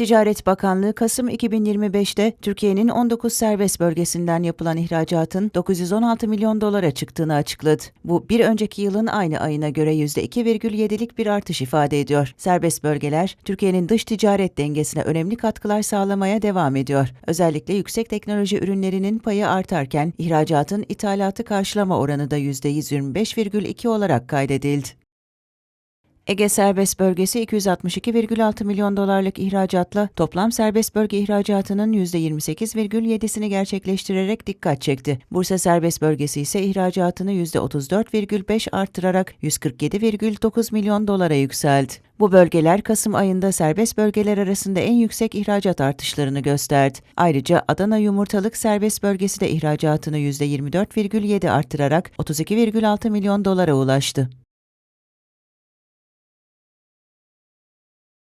Ticaret Bakanlığı Kasım 2025'te Türkiye'nin 19 serbest bölgesinden yapılan ihracatın 916 milyon dolara çıktığını açıkladı. Bu bir önceki yılın aynı ayına göre %2,7'lik bir artış ifade ediyor. Serbest bölgeler Türkiye'nin dış ticaret dengesine önemli katkılar sağlamaya devam ediyor. Özellikle yüksek teknoloji ürünlerinin payı artarken ihracatın ithalatı karşılama oranı da %125,2 olarak kaydedildi. Ege Serbest Bölgesi 262,6 milyon dolarlık ihracatla toplam serbest bölge ihracatının %28,7'sini gerçekleştirerek dikkat çekti. Bursa Serbest Bölgesi ise ihracatını %34,5 arttırarak 147,9 milyon dolara yükseldi. Bu bölgeler Kasım ayında serbest bölgeler arasında en yüksek ihracat artışlarını gösterdi. Ayrıca Adana Yumurtalık Serbest Bölgesi de ihracatını %24,7 arttırarak 32,6 milyon dolara ulaştı.